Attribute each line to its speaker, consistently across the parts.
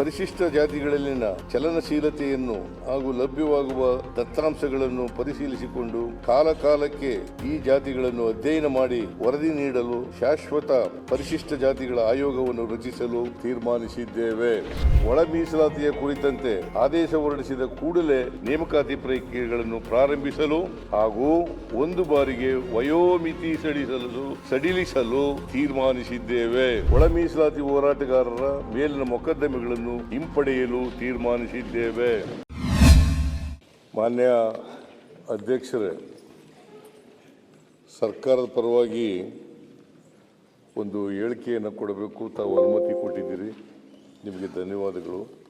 Speaker 1: ಪರಿಶಿಷ್ಟ ಜಾತಿಗಳಲ್ಲಿನ ಚಲನಶೀಲತೆಯನ್ನು ಹಾಗೂ ಲಭ್ಯವಾಗುವ ದತ್ತಾಂಶಗಳನ್ನು ಪರಿಶೀಲಿಸಿಕೊಂಡು ಕಾಲಕಾಲಕ್ಕೆ ಈ ಜಾತಿಗಳನ್ನು ಅಧ್ಯಯನ ಮಾಡಿ ವರದಿ ನೀಡಲು ಶಾಶ್ವತ ಪರಿಶಿಷ್ಟ ಜಾತಿಗಳ ಆಯೋಗವನ್ನು ರಚಿಸಲು ತೀರ್ಮಾನಿಸಿದ್ದೇವೆ. ಒಳ ಮೀಸಲಾತಿಯ ಕುರಿತಂತೆ ಆದೇಶ ಹೊರಡಿಸಿದ ಕೂಡಲೇ ನೇಮಕಾತಿ ಪ್ರಕ್ರಿಯೆಗಳನ್ನು ಪ್ರಾರಂಭಿಸಲು ಹಾಗೂ ಒಂದು ಬಾರಿಗೆ ವಯೋಮಿತಿ ಸಡಿಸಲು ಸಡಿಲಿಸಲು ತೀರ್ಮಾನಿಸಿದ್ದೇವೆ. ಒಳ ಮೀಸಲಾತಿ ಹೋರಾಟಗಾರರ ಮೇಲಿನ ಮೊಕದ್ದಮೆಗಳನ್ನು ಹಿಂಪಡೆಯಲು ತೀರ್ಮಾನಿಸಿದ್ದೇವೆ. ಮಾನ್ಯ ಅಧ್ಯಕ್ಷರೇ, ಸರ್ಕಾರದ ಪರವಾಗಿ ಒಂದು ಹೇಳಿಕೆಯನ್ನು ಕೊಡಬೇಕು. ತಾವು ಅನುಮತಿ ಕೊಟ್ಟಿದ್ದೀರಿ. ನಿಮಗೆ ಧನ್ಯವಾದಗಳು.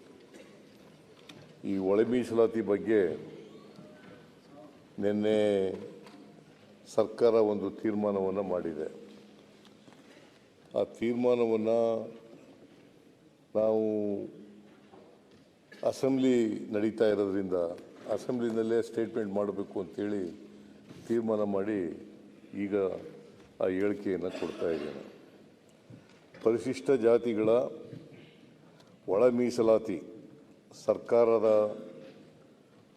Speaker 1: ಈ ಒಳ ಮೀಸಲಾತಿ ಬಗ್ಗೆ ನಿನ್ನೆ ಸರ್ಕಾರ ಒಂದು ತೀರ್ಮಾನವನ್ನು ಮಾಡಿದೆ. ಆ ತೀರ್ಮಾನವನ್ನು ನಾವು ಅಸೆಂಬ್ಲಿ ನಡೀತಾ ಇರೋದ್ರಿಂದ ಅಸೆಂಬ್ಲಿನಲ್ಲೇ ಸ್ಟೇಟ್ಮೆಂಟ್ ಮಾಡಬೇಕು ಅಂತೇಳಿ ತೀರ್ಮಾನ ಮಾಡಿ ಈಗ ಆ ಹೇಳಿಕೆಯನ್ನು ಕೊಡ್ತಾ ಇದ್ದೇನೆ. ಪರಿಶಿಷ್ಟ ಜಾತಿಗಳ ಒಳ ಮೀಸಲಾತಿ ಸರ್ಕಾರದ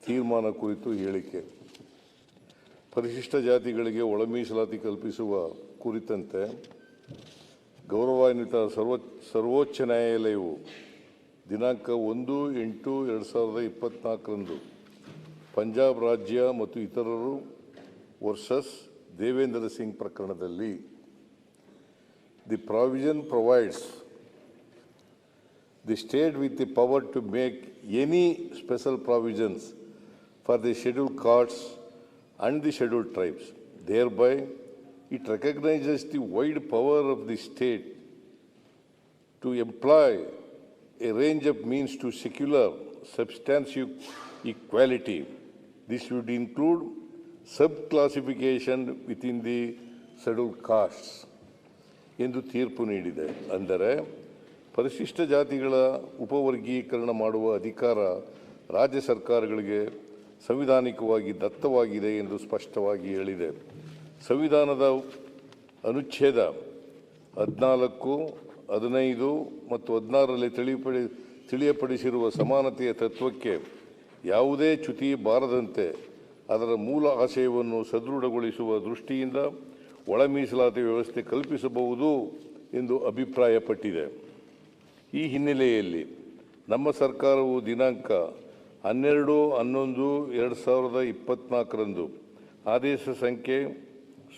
Speaker 1: ತೀರ್ಮಾನ ಕುರಿತು ಹೇಳಿಕೆ. ಪರಿಶಿಷ್ಟ ಜಾತಿಗಳಿಗೆ ಒಳ ಮೀಸಲಾತಿ ಕಲ್ಪಿಸುವ ಕುರಿತಂತೆ ಗೌರವಾನ್ವಿತ ಸರ್ವ ಸರ್ವೋಚ್ಚ ನ್ಯಾಯಾಲಯವು ದಿನಾಂಕ ಒಂದು ಎಂಟು ಎರಡು ಸಾವಿರದ ಇಪ್ಪತ್ತ್ನಾಲ್ಕರಂದು ಪಂಜಾಬ್ ರಾಜ್ಯ ಮತ್ತು ಇತರರು ವರ್ಸಸ್ ದೇವೇಂದ್ರ ಸಿಂಗ್ ಪ್ರಕರಣದಲ್ಲಿ the provision provides the state with the power to make any special provisions for the scheduled castes and the scheduled tribes there Thereby, it recognizes the wide power of the state to employ a range of means to secular substantive equality. This would include sub-classification within the scheduled castes. ಎಂದು ತೀರ್ಪು ನೀಡಿದೆ ಅಂದರೆ ಪರಿಶಿಷ್ಟ ಜಾತಿಗಳ ಉಪವರ್ಗೀಕರಣ ಮಾಡುವ ಅಧಿಕಾರ ರಾಜ್ಯ ಸರ್ಕಾರಗಳಿಗೆ ಸಂವಿಧಾನಿಕವಾಗಿ ದತ್ತವಾಗಿದೆ ಎಂದು ಸ್ಪಷ್ಟವಾಗಿ ಹೇಳಿದೆ ಸಂವಿಧಾನದ ಅನುಚ್ಛೇದ ಹದಿನಾಲ್ಕು, ಹದಿನೈದು ಮತ್ತು ಹದಿನಾರರಲ್ಲಿ ತಿಳಿಪಡಿ, ತಿಳಿಯಪಡಿಸಿರುವ ಸಮಾನತೆಯ ತತ್ವಕ್ಕೆ ಯಾವುದೇ ಚ್ಯುತಿ ಬಾರದಂತೆ ಅದರ ಮೂಲ ಆಶಯವನ್ನು ಸದೃಢಗೊಳಿಸುವ ದೃಷ್ಟಿಯಿಂದ ಒಳ ಮೀಸಲಾತಿ ವ್ಯವಸ್ಥೆ ಕಲ್ಪಿಸಬಹುದು ಎಂದು ಅಭಿಪ್ರಾಯಪಟ್ಟಿದೆ. ಈ ಹಿನ್ನೆಲೆಯಲ್ಲಿ ನಮ್ಮ ಸರ್ಕಾರವು ದಿನಾಂಕ ಹನ್ನೆರಡು, ಹನ್ನೊಂದು, ಎರಡು ಸಾವಿರದ ಇಪ್ಪತ್ತ್ನಾಲ್ಕರಂದು ಆದೇಶ ಸಂಖ್ಯೆ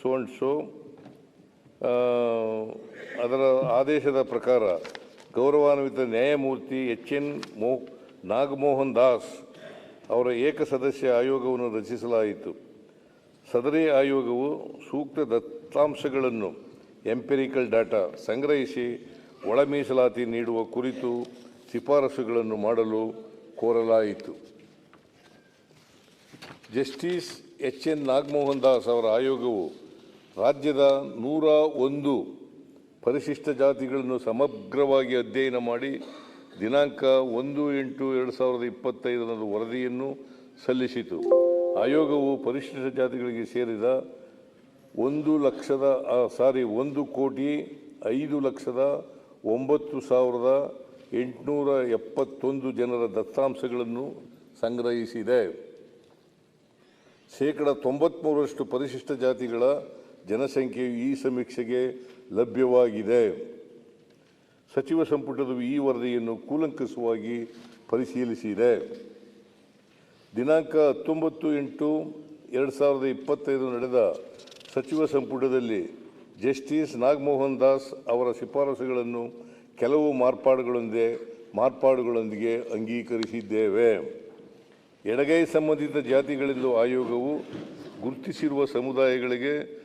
Speaker 1: ಸೋ ಅಂಡ್ ಸೋ ಅದರ ಆದೇಶದ ಪ್ರಕಾರ ಗೌರವಾನ್ವಿತ ನ್ಯಾಯಮೂರ್ತಿ ಎಚ್ ಎನ್ ಮೋ, ನಾಗಮೋಹನ್ ದಾಸ್ ಅವರ ಏಕಸದಸ್ಯ ಆಯೋಗವನ್ನು ರಚಿಸಲಾಯಿತು. ಸದರಿ ಆಯೋಗವು ಸೂಕ್ತ ದತ್ತಾಂಶಗಳನ್ನು, ಎಂಪೆರಿಕಲ್ ಡಾಟಾ ಸಂಗ್ರಹಿಸಿ ಒಳ ಮೀಸಲಾತಿ ನೀಡುವ ಕುರಿತು ಶಿಫಾರಸುಗಳನ್ನು ಮಾಡಲು ಕೋರಲಾಯಿತು. Justice H N Nagamohan Das ಅವರ ಆಯೋಗವು ರಾಜ್ಯದ ನೂರ ಒಂದು ಪರಿಶಿಷ್ಟ ಜಾತಿಗಳನ್ನು ಸಮಗ್ರವಾಗಿ ಅಧ್ಯಯನ ಮಾಡಿ ದಿನಾಂಕ ಒಂದು ಎಂಟು ಎರಡು ಸಾವಿರದ ಇಪ್ಪತ್ತೈದರಂದು ವರದಿಯನ್ನು ಸಲ್ಲಿಸಿತು. ಆಯೋಗವು ಪರಿಶಿಷ್ಟ ಜಾತಿಗಳಿಗೆ ಸೇರಿದ ಒಂದು ಲಕ್ಷದ ಸಾರಿ, ಒಂದು ಕೋಟಿ ಐದು ಲಕ್ಷದ ಒಂಬತ್ತು ಸಾವಿರದ ಎಂಟುನೂರ ಎಪ್ಪತ್ತೊಂದು ಜನರ ದತ್ತಾಂಶಗಳನ್ನು ಸಂಗ್ರಹಿಸಿದೆ. ಶೇಕಡ ತೊಂಬತ್ತ್ಮೂರರಷ್ಟು ಪರಿಶಿಷ್ಟ ಜಾತಿಗಳ ಜನಸಂಖ್ಯೆಯು ಈ ಸಮೀಕ್ಷೆಗೆ ಲಭ್ಯವಾಗಿದೆ. ಸಚಿವ ಸಂಪುಟದ ಈ ವರದಿಯನ್ನು ಕೂಲಂಕಷವಾಗಿ ಪರಿಶೀಲಿಸಿದೆ. ದಿನಾಂಕ ಹತ್ತೊಂಬತ್ತು ಎಂಟು ಎರಡು ಸಾವಿರದ ಇಪ್ಪತ್ತೈದು ನಡೆದ ಸಚಿವ ಸಂಪುಟದಲ್ಲಿ ಜಸ್ಟಿಸ್ ನಾಗಮೋಹನ್ ದಾಸ್ ಅವರ ಶಿಫಾರಸುಗಳನ್ನು ಕೆಲವು ಮಾರ್ಪಾಡುಗಳೊಂದಿಗೆ ಮಾರ್ಪಾಡುಗಳೊಂದಿಗೆ ಅಂಗೀಕರಿಸಿದ್ದೇವೆ. ಎಡಗೈ ಸಂಬಂಧಿತ ಜಾತಿಗಳೆಂದು ಆಯೋಗವು ಗುರುತಿಸಿರುವ ಸಮುದಾಯಗಳಿಗೆ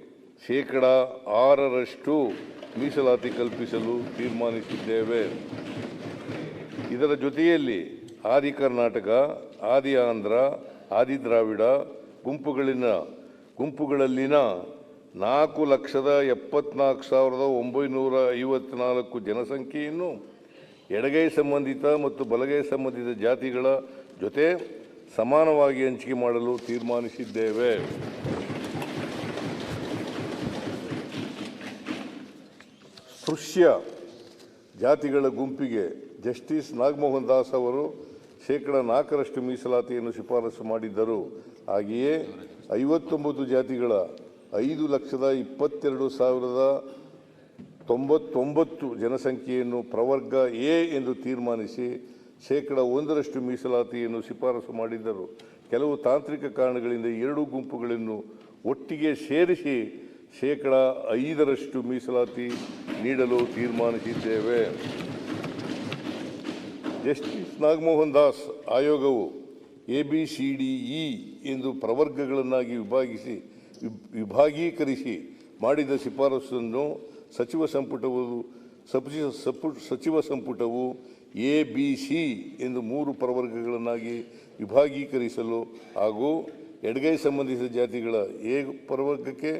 Speaker 1: ಶೇಕಡ ಆರರಷ್ಟು ಮೀಸಲಾತಿ ಕಲ್ಪಿಸಲು ತೀರ್ಮಾನಿಸಿದ್ದೇವೆ. ಇದರ ಜೊತೆಯಲ್ಲಿ ಆದಿ ಕರ್ನಾಟಕ, ಆದಿ ಆಂಧ್ರ, ಆದಿ ದ್ರಾವಿಡ ಗುಂಪುಗಳಿನ, ಗುಂಪುಗಳಲ್ಲಿನ ನಾಲ್ಕು ಲಕ್ಷದ ಎಪ್ಪತ್ನಾಲ್ಕು ಸಾವಿರದ ಒಂಬೈನೂರ ಐವತ್ನಾಲ್ಕು ಜನಸಂಖ್ಯೆಯನ್ನು ಎಡಗೈ ಸಂಬಂಧಿತ ಮತ್ತು ಬಲಗೈ ಸಂಬಂಧಿತ ಜಾತಿಗಳ ಜೊತೆ ಸಮಾನವಾಗಿ ಹಂಚಿಕೆ ಮಾಡಲು ತೀರ್ಮಾನಿಸಿದ್ದೇವೆ. ಸ್ಪೃಶ್ಯ ಜಾತಿಗಳ ಗುಂಪಿಗೆ ಜಸ್ಟಿಸ್ ನಾಗಮೋಹನ್ ದಾಸ್ ಅವರು ಶೇಕಡ ನಾಲ್ಕರಷ್ಟು ಮೀಸಲಾತಿಯನ್ನು ಶಿಫಾರಸು ಮಾಡಿದ್ದರು. ಹಾಗೆಯೇ ಐವತ್ತೊಂಬತ್ತು ಜಾತಿಗಳ ಐದು ಲಕ್ಷದ ಇಪ್ಪತ್ತೆರಡು ಸಾವಿರದ ತೊಂಬತ್ತೊಂಬತ್ತು ಜನಸಂಖ್ಯೆಯನ್ನು ಪ್ರವರ್ಗ ಎ ಎಂದು ತೀರ್ಮಾನಿಸಿ ಶೇಕಡ ಒಂದರಷ್ಟು ಮೀಸಲಾತಿಯನ್ನು ಶಿಫಾರಸು ಮಾಡಿದ್ದರು. ಕೆಲವು ತಾಂತ್ರಿಕ ಕಾರಣಗಳಿಂದ ಎರಡೂ ಗುಂಪುಗಳನ್ನು ಒಟ್ಟಿಗೆ ಸೇರಿಸಿ ಶೇಕಡ ಐದರಷ್ಟು ಮೀಸಲಾತಿ ನೀಡಲು ತೀರ್ಮಾನಿಸಿದ್ದೇವೆ. ಜಸ್ಟಿಸ್ ನಾಗಮೋಹನ್ ದಾಸ್ ಆಯೋಗವು A B C D E ಎಂದು ಪ್ರವರ್ಗಗಳನ್ನಾಗಿ ವಿಭಾಗಿಸಿ ವಿಭ್- ವಿಭಾಗೀಕರಿಸಿ ಮಾಡಿದ ಶಿಫಾರಸನ್ನು ಸಚಿವ ಸಂಪುಟವು ಸಪಿ- ಸಪು- ಸಚಿವ ಸಂಪುಟವು ಎ ಬಿ ಸಿ ಎಂದು ಮೂರು ಪ್ರವರ್ಗಗಳನ್ನಾಗಿ ವಿಭಾಗೀಕರಿಸಲು ಹಾಗೂ ಎಡಗೈ ಸಂಬಂಧಿಸಿದ ಜಾತಿಗಳ ಎ ಪ್ರವರ್ಗಕ್ಕೆ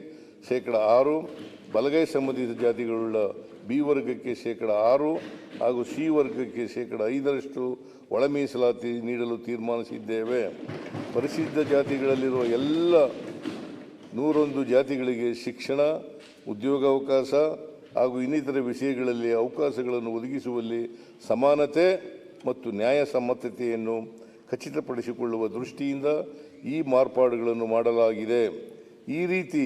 Speaker 1: ಶೇಕಡ ಆರು, ಬಲಗೈ ಸಂಬಂಧಿತ ಜಾತಿಗಳುಳ್ಳ ಬಿ ವರ್ಗಕ್ಕೆ ಶೇಕಡ ಆರು ಹಾಗೂ ಸಿ ವರ್ಗಕ್ಕೆ ಶೇಕಡ ಐದರಷ್ಟು ಒಳ ಮೀಸಲಾತಿ ನೀಡಲು ತೀರ್ಮಾನಿಸಿದ್ದೇವೆ. ಪರಿಶಿಷ್ಟ ಜಾತಿಗಳಲ್ಲಿರುವ ಎಲ್ಲ ನೂರೊಂದು ಜಾತಿಗಳಿಗೆ ಶಿಕ್ಷಣ ಉದ್ಯೋಗಾವಕಾಶ ಹಾಗೂ ಇನ್ನಿತರ ವಿಷಯಗಳಲ್ಲಿ ಅವಕಾಶಗಳನ್ನು ಒದಗಿಸುವಲ್ಲಿ ಸಮಾನತೆ ಮತ್ತು ನ್ಯಾಯಸಮ್ಮತತೆಯನ್ನು ಖಚಿತಪಡಿಸಿಕೊಳ್ಳುವ ದೃಷ್ಟಿಯಿಂದ ಈ ಮಾರ್ಪಾಡುಗಳನ್ನು ಮಾಡಲಾಗಿದೆ. ಈ ರೀತಿ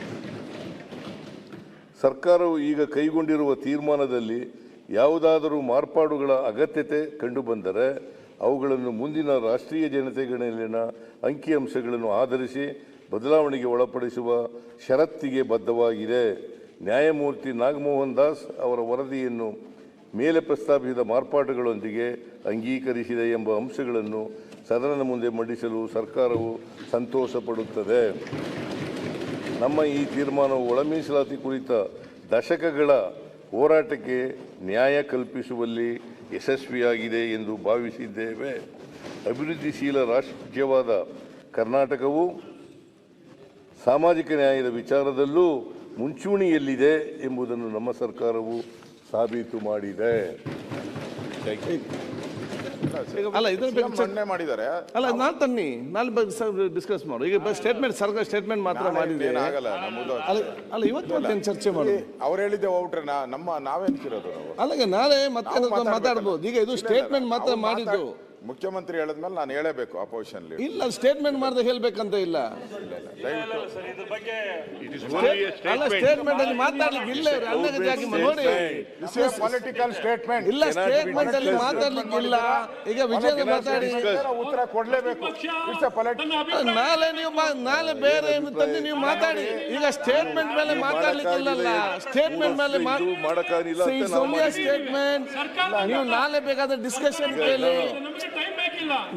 Speaker 1: ಸರ್ಕಾರವು ಈಗ ಕೈಗೊಂಡಿರುವ ತೀರ್ಮಾನದಲ್ಲಿ ಯಾವುದಾದರೂ ಮಾರ್ಪಾಡುಗಳ ಅಗತ್ಯತೆ ಕಂಡುಬಂದರೆ ಅವುಗಳನ್ನು ಮುಂದಿನ ರಾಷ್ಟ್ರೀಯ ಜನತೆಗಳಲ್ಲಿನ ಅಂಕಿಅಂಶಗಳನ್ನು ಆಧರಿಸಿ ಬದಲಾವಣೆಗೆ ಒಳಪಡಿಸುವ ಷರತ್ತಿಗೆ ಬದ್ಧವಾಗಿದೆ. ನ್ಯಾಯಮೂರ್ತಿ ನಾಗಮೋಹನ್ ದಾಸ್ ಅವರ ವರದಿಯನ್ನು ಮೇಲೆ ಪ್ರಸ್ತಾಪಿಸಿದ ಮಾರ್ಪಾಟುಗಳೊಂದಿಗೆ ಅಂಗೀಕರಿಸಿದೆ ಎಂಬ ಅಂಶಗಳನ್ನು ಸದನದ ಮುಂದೆ ಮಂಡಿಸಲು ಸರ್ಕಾರವು ಸಂತೋಷ ಪಡುತ್ತದೆ ನಮ್ಮ ಈ ತೀರ್ಮಾನವು ಒಳ ಮೀಸಲಾತಿ ಕುರಿತ ದಶಕಗಳ ಹೋರಾಟಕ್ಕೆ ನ್ಯಾಯ ಕಲ್ಪಿಸುವಲ್ಲಿ ಯಶಸ್ವಿಯಾಗಿದೆ ಎಂದು ಭಾವಿಸಿದ್ದೇವೆ. ಅಭಿವೃದ್ಧಿಶೀಲ ರಾಜ್ಯವಾದ ಕರ್ನಾಟಕವು ಸಾಮಾಜಿಕ ನ್ಯಾಯದ ವಿಚಾರದಲ್ಲೂ ಮುಂಚೂಣಿಯಲ್ಲಿದೆ ಎಂಬುದನ್ನು ನಮ್ಮ ಸರ್ಕಾರವು ಸಾಬೀತು ಮಾಡಿದೆ.
Speaker 2: ಅಲ್ಲ, ಇದ್ರ ಬಗ್ಗೆ
Speaker 3: CM ಮಂಡನೆ ಮಾಡಿದ್ದಾರೆ.
Speaker 2: ಅಲ್ಲ ನಾನು ತನ್ನಿ. ನಾನು ಡಿಸ್ಕಸ್ ಮಾಡು. ಈಗ ಸ್ಟೇಟ್ಮೆಂಟ್ ಸರ್ಕಾರ ಸ್ಟೇಟ್ಮೆಂಟ್ ಮಾತ್ರ ಮಾಡಿದೆ
Speaker 3: ಆಗಲ್ಲ
Speaker 2: ಅಲ್ಲ ಇವತ್ತು ಮತ್ತೆ ಚರ್ಚೆ ಮಾಡಿ
Speaker 3: ಅವ್ರು ಹೇಳಿದ್ದೆ ಹೋಗ್ಬಿಟ್ರೆ ನಮ್ಮ ನಾವೇನ್ಕಿರೋದು ನಾವು?
Speaker 2: ಅಲ್ಲ ನಾಳೆ ಮತ್ತೆ. ಮಾತಾಡ್ಬೋದು. ಈಗ ಇದು ಸ್ಟೇಟ್ಮೆಂಟ್ ಮಾತ್ರ ಮಾಡಿದ್ದು.
Speaker 3: ಮುಖ್ಯಮಂತ್ರಿ ಹೇಳಿದ್ಮೇಲೆ ನಾನು ಹೇಳಬೇಕು ಅಪೋಸಿಷನ್
Speaker 2: ಇಲ್ಲ ಸ್ಟೇಟ್ಮೆಂಟ್ ಮಾಡ್ದೆ ಹೇಳ್ಬೇಕಂತ ಇಲ್ಲ. ಅಲ್ಲ ಸ್ಟೇಟ್ಮೆಂಟ್ ಅಲ್ಲಿ ಮಾತಾಡ್ಲಿಕ್ಕೆ ಇಲ್ಲ ಇವ್ರು ನೋಡಿ.
Speaker 3: ಪೊಲಿಟಿಕಲ್ ಸ್ಟೇಟ್ಮೆಂಟ್
Speaker 2: ಇಲ್ಲ ಸ್ಟೇಟ್ಮೆಂಟ್ ಅಲ್ಲಿ ಮಾತಾಡ್ಲಿಕ್ಕೆ ಇಲ್ಲ. ಈಗ ವಿಜಯ ಮಾತಾಡಿ.
Speaker 3: ಉತ್ತರ ಕೊಡ್ಲೇಬೇಕು. ಇಟ್ಸ್ ಎ ಪೊಲಿಟಿಕಲ್
Speaker 2: ನಾಳೆ ನೀವು ನಾಳೆ ಬೇರೆ ಏನು ತಂದು ನೀವು ಮಾತಾಡಿ. ಈಗ ಸ್ಟೇಟ್ಮೆಂಟ್ ಮೇಲೆ ಮಾತಾಡ್ಲಿಕ್ಕೆ ಇಲ್ಲಲ್ಲ. ಸ್ಟೇಟ್ಮೆಂಟ್ ಮೇಲೆ
Speaker 1: ಮಾಡಕ್ಕಾಗಿಲ್ಲ ಅಂತ
Speaker 2: It's
Speaker 1: ನಾವು
Speaker 2: ನಾಳೆ ಬೇಕಾದ ಡಿಸ್ಕಷನ್ ಕೇಳಿ.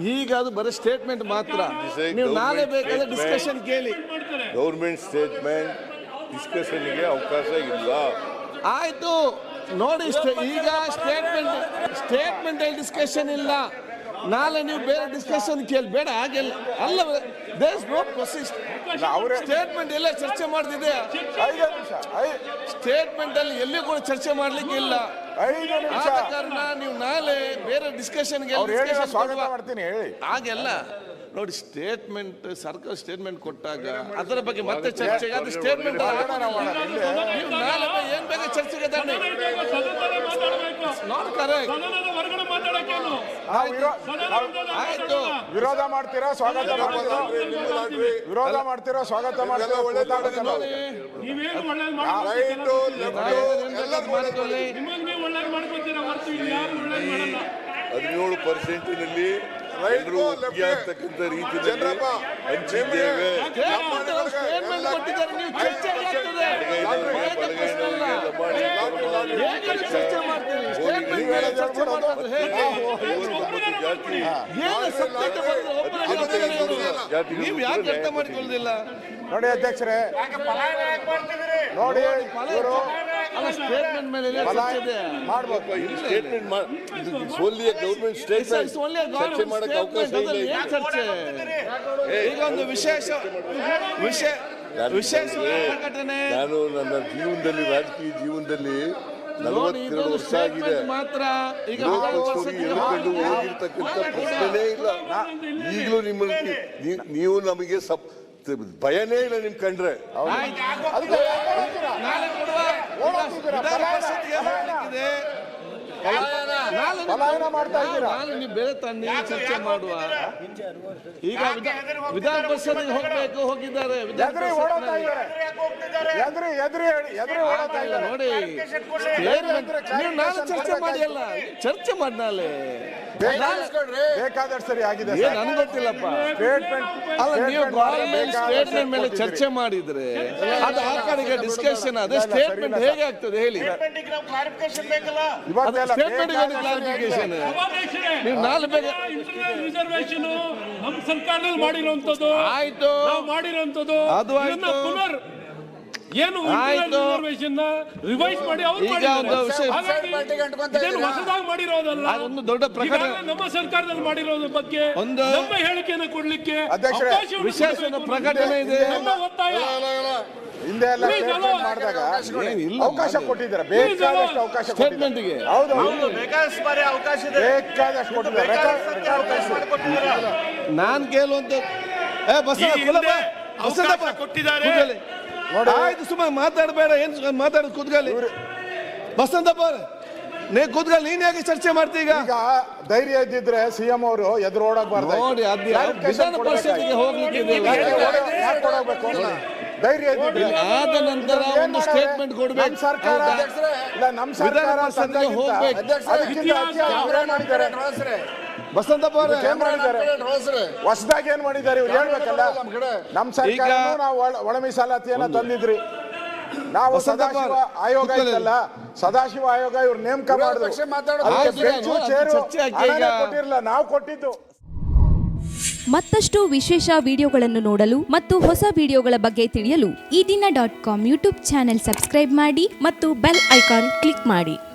Speaker 2: ಈಗ ಅದು ಬರೀ ಸ್ಟೇಟ್ಮೆಂಟ್ ಮಾತ್ರ. ನೀವು ನಾಳೆ ಬೇಕಾದ್ರೆ. ಡಿಸ್ಕಷನ್ ಕೇಳಿ.
Speaker 1: ಗೌರ್ಮೆಂಟ್ ಸ್ಟೇಟ್ಮೆಂಟ್ ಡಿಸ್ಕಷನ್ಗೆ ಅವಕಾಶ ಇಲ್ಲ.
Speaker 2: ಆಯ್ತು. ನೋಡಿ ಈಗ ಸ್ಟೇಟ್ಮೆಂಟ್ ಸ್ಟೇಟ್ಮೆಂಟ್ ಅಲ್ಲಿ ಡಿಸ್ಕಷನ್ ಇಲ್ಲ. ನಾಳೆ ನೀವು ಬೇರೆ ಡಿಸ್ಕಷನ್ ಕೇಳಿ. ಬೇಡ ಹಾಗೆಲ್ಲ ಅಲ್ಲ ದೇಸ್ ನೋ ಪ್ರೊಸೀಸ್
Speaker 3: ಅವರೇ
Speaker 2: ಸ್ಟೇಟ್ಮೆಂಟ್ ಎಲ್ಲ ಚರ್ಚೆ ಮಾಡ್ತಿದೆ.
Speaker 3: ಐದು ನಿಮಿಷ ಐ-
Speaker 2: ಸ್ಟೇಟ್ಮೆಂಟ್ ಅಲ್ಲಿ ಎಲ್ಲಿ ಕೂಡ ಚರ್ಚೆ ಮಾಡ್ಲಿಕ್ಕೆ ಇಲ್ಲ
Speaker 3: ಐದು ನಿಮಿಷ.
Speaker 2: ಕಾರಣ ನೀವು ನಾಳೆ ಬೇರೆ ಡಿಸ್ಕಷನ್ಗೆ
Speaker 3: ಅವ್ರು ಹೇಳಿ ಸ್ವಾಗತ ಮಾಡ್ತೀನಿ ಹೇಳಿ.
Speaker 2: ಹಾಗೆಲ್ಲ. ನೋಡಿ ಸ್ಟೇಟ್ಮೆಂಟ್ ಸರ್ಕಲ್ ಸ್ಟೇಟ್ಮೆಂಟ್ ಕೊಟ್ಟಾಗ ಅದರ ಬಗ್ಗೆ ಮತ್ತೆ ಚರ್ಚೆ ಅದು ಸ್ಟೇಟ್ಮೆಂಟ್ ಏನ್ ಬೇಕು ಚರ್ಚೆಗೆ ನಾಟ್ ಕರೆಕ್ಟ್ ಆಯ್ತು.
Speaker 3: ವಿರೋಧ ಮಾಡ್ತೀರಾ ಸ್ವಾಗತ ಮಾಡ್ತೀರಾ? ವಿರೋಧ ಮಾಡ್ತೀರಾ ಸ್ವಾಗತ ಮಾಡ್ತೀರಾ? ಒಳ್ಳೆ
Speaker 4: ನೀವೇನು ಒಳ್ಳೇದು
Speaker 1: ರೈಟು
Speaker 2: ನಾಳೆ ಏನ್ ಬೇಕಾದ್ರೂ ಮಾಡ್ಕೊಳ್ಳಿ
Speaker 4: ನಿಮಗೆ ನೀವು ಒಳ್ಳೇದು ಮಾಡ್ಕೊತೀರಾ ಇಲ್ಲಿ ಯಾರು ಒಳ್ಳೇದು ಮಾಡಲ್ಲ?
Speaker 1: ಹದಿನೇಳು ಪರ್ಸೆಂಟಿನಲ್ಲಿ ಎಲ್ಲರೂ ಒಪ್ಪಿಗೆ ಆಗ್ತಕ್ಕಂಥ ರೀತಿಯಲ್ಲಿ ಹಂಚಿದ್ದೇವೆ.
Speaker 2: ಸ್ಟೇಟ್ಮೆಂಟ್ ಕೊಟ್ಟಿದ್ದಾರೆ? ನೀವು ಚರ್ಚೆಗೆ ಆಗ್ತದೆ. ಒಳ್ಳೆದ ಪ್ರಶ್ನೆ ಅಲ್ಲ. ಹೇಗೆ ಚರ್ಚೆ ಮಾಡ್ತೀರಿ ಸ್ಟೇಟ್ಮೆಂಟ್ ಮೇಲೆ ಚರ್ಚೆ ಮಾಡೋದು ಹೇಗೆ? ಏನು ನೀವು ಯಾಕೆ ಅರ್ಥ ಮಾಡಿಕೊಳ್ಳುದಿಲ್ಲ?
Speaker 3: ನೋಡಿ ಅಧ್ಯಕ್ಷರೇ ನೋಡಿ ಇವರು
Speaker 2: ಸ್ಟೇಟ್ಮೆಂಟ್ ಮೇಲೆ
Speaker 1: ಸ್ಟೇಟ್ಮೆಂಟ್ ಗೌರ್ಮೆಂಟ್ ಸ್ಟೇಟ್ಮೆಂಟ್ ಚರ್ಚೆ ಮಾಡಕ್ಕೆ ಅವಕಾಶ. ಇಲ್ಲ
Speaker 2: ಚರ್ಚೆ? ಈಗ ಒಂದು ವಿಶೇಷ ವಿಶೇಷ ವಿಶೇಷ
Speaker 1: ನಾನು ನನ್ನ ಜೀವನದಲ್ಲಿ ರಾಜಕೀಯ ಜೀವನದಲ್ಲಿ ನಲವತ್ತೆರಡು ವರ್ಷ ಆಗಿದೆ.
Speaker 2: ಮಾತ್ರ. ಈಗ
Speaker 1: ಹೋಗಿರ್ತಕ್ಕಂಥ ಪ್ರಶ್ನೆನೇ ಇಲ್ಲ. ಈಗಲೂ ನಿಮ್ಮ ನೀವು ನಮಗೆ ಸಪ್ ಭಯನೇ ಇಲ್ಲ ನಿಮ್ ಕಂಡ್ರೆ.
Speaker 3: ಪಲಾಯನ.
Speaker 2: ನಾಳೆ ನೀವು-
Speaker 3: ಮಾಡ್ತಾ ಇದ್ದೀರಾ?
Speaker 2: ನಾಳೆ ನೀವು ಬೇರೆ ತನ್ನಿ ಚರ್ಚೆ ಮಾಡುವ. ಈಗ ವಿಧಾ- ವಿಧಾನ ಪರಿಷತ್ ಹೋಗ್ಬೇಕು ಹೋಗಿದ್ದಾರೆ.
Speaker 3: ಎದ್ರಿ ಓಡೋತಾ. ಇದ್ದಾರೆ ಎದ್ರಿ ಎದುರಿ ಎದುರಿ ಓಡೋತಾ
Speaker 2: ಇಲ್ಲ
Speaker 3: ಇದ್ದಾರೆ
Speaker 2: ನೋಡಿ ನಾನು ಚರ್ಚೆ ಮಾಡಿ ಅಲ್ಲ ಚರ್ಚೆ ಮಾಡಿ ನಾಳೆ
Speaker 3: ಬೇಕಾದಷ್ಟು ಸರಿ ಆಗಿದೆ
Speaker 2: ಏನ್ ನನ್ಗೆ ಗೊತ್ತಿಲ್ಲಪ್ಪ.
Speaker 3: ಸ್ಟೇಟ್ಮೆಂಟ್
Speaker 2: ಅಲ್ಲ ನೀವು ಗೌರ್ಮೆಂಟ್ ಸ್ಟೇಟ್ಮೆಂಟ್ ಮೇಲೆ ಚರ್ಚೆ ಮಾಡಿದ್ರೆ ಅದು ಆ ಕಡೆಗೆ ಡಿಸ್ಕಷನ್ ಅದೇ ಸ್ಟೇಟ್ಮೆಂಟ್ ಹೇಗೆ ಆಗ್ತದೆ ಹೇಳಿ. ಸ್ಟೇಟ್ಮೆಂಟ್ ಕ್ಲಾರಿಫಿಕೇಶನ್ ನೀವು ನಾಲ್ಕು ಬೇಗ
Speaker 4: ಇಂಟರ್ನಲ್ ರಿಸರ್ವೇಶನ್ ನಮ್ಮ ಸರ್ಕಾರದಲ್ಲಿ ಮಾಡಿರುವಂತದ್ದು
Speaker 2: ಆಯ್ತು.
Speaker 4: ನಾವು ಮಾಡಿರುವಂತದ್ದು
Speaker 2: ಅದು
Speaker 4: ಪುನರ್ ಏನು. ರಿಸರ್ವೇಶನ್ ರಿವೈಸ್ ಮಾಡಿ ಅವರು.
Speaker 2: ಒಂದು
Speaker 4: ಹೊಸದಾಗಿ ಮಾಡಿರೋದಲ್ಲ.
Speaker 2: ಅದೊಂದು ದೊಡ್ಡ ಪ್ರಕರಣ.
Speaker 4: ನಮ್ಮ ಸರ್ಕಾರದಲ್ಲಿ ಮಾಡಿರೋದ್ರ ಬಗ್ಗೆ
Speaker 2: ಒಂದು-
Speaker 4: ನಮ್ಮ ಹೇಳಿಕೆಯನ್ನು ಕೊಡ್ಲಿಕ್ಕೆ
Speaker 2: ವಿಶೇಷ ಪ್ರಕಟಣೆ ಇದೆ.
Speaker 4: ಒತ್ತಾಯ.
Speaker 3: ಹಿಂದೆ ಎಲ್ಲ. ಸ್ಟೇಟ್ಮೆಂಟ್ ಮಾಡಿದಾಗ ಅವಕಾಶ ಕೊಟ್ಟಿದ್ದಾರೆ. ಬೇಕಾದಷ್ಟು ಅವಕಾಶ
Speaker 2: ಕೊಟ್ಟಿದ್ದಾರೆ. ಹೌದು.
Speaker 3: ಹೌದು ಬೇಕಾದಷ್ಟು ಕೊಟ್ಟಿದ್ದಾರೆ. ಬೇಕಾದಷ್ಟು
Speaker 2: ನಾನ್ ಕೇಳುವಂತ ಏ ಬಸ್
Speaker 4: ಕೊಟ್ಟಿದ್ದಾರೆ.
Speaker 3: ನೋಡಿ.
Speaker 2: ಆಯ್ತು ಸುಮ್ಮನೆ ಮಾತಾಡಬೇಡ ಏನ್ ಮಾತಾಡ ಕೂತ್ಕಲ್ಲಿ. ಬಸಂತಪ್ಪ ಅವ್ರೆ, ನೀ ಕೂತ್ಕಲ್ಲಿ ನೀನ್ ಯಾಕೆ ಚರ್ಚೆ ಮಾಡ್ತಿ ಈಗ?
Speaker 3: ಈಗ ಧೈರ್ಯ ಇದ್ದಿದ್ರೆ ಸಿಎಂ ಅವರು ಎದುರು ಓಡಾಕ್ಬಾರ್ದು
Speaker 2: ನೋಡಿ ಅದ್ ವಿಧಾನ ಹೋಗ್ಲಿಕ್ಕೆ ಇದೆ.
Speaker 3: ಧೈರ್ಯ ಇದ್ದಿದ್ರೆ.
Speaker 2: ಆದ ನಂತರ ಒಂದು ಸ್ಟೇಟ್ಮೆಂಟ್ ಕೊಡ್ಬೇಕು.
Speaker 3: ನಮ್ ಸರ್ಕಾರ? ಇಲ್ಲ ನಮ್ ಸರ್ಕಾರ
Speaker 2: ವಿಧಾನ ಹೋಗ್ಬೇಕು.
Speaker 3: ಅದಕ್ಕಿಂತ ಹೆಚ್ಚಾಗಿ ಅವರೇ ಮಾಡಿದ್ದಾರೆ. ಮಾಡಿದ್ದಾರೆ? ಹೊಸದಾಗಿ ಏನ್ ಮಾಡಿದ್ದಾರೆ ಇವ್ರು ಹೇಳ್ಬೇಕಲ್ಲ? ನಮ್ ಸರ್ಕಾರ ನಾವು ಒಳ- ಮೀಸಲಾತಿಯನ್ನ ತಂದಿದ್ರಿ. ನಾವು
Speaker 2: ವಸಂತಪ್ಪ
Speaker 3: ಸದಾಶಿವ ಆಯೋಗ. ಇತ್ತಲ್ಲ ಸದಾಶಿವ ಆಯೋಗ ಇವ್ರು ನೇಮಕ ಮಾಡಿದ್ರು ಕೊಟ್ಟಿರಲಿಲ್ಲ. ನಾವು ಕೊಟ್ಟಿದ್ದು.
Speaker 5: ಮತ್ತಷ್ಟು ವಿಶೇಷ ವಿಡಿಯೋಗಳನ್ನು ನೋಡಲು ಮತ್ತು ಹೊಸ ವಿಡಿಯೋಗಳ ಬಗ್ಗೆ ತಿಳಿಯಲು Ee Dina dot com YouTube channel subscribe ಮಾಡಿ ಮತ್ತು ಬೆಲ್ ಐಕಾನ್ ಕ್ಲಿಕ್ ಮಾಡಿ.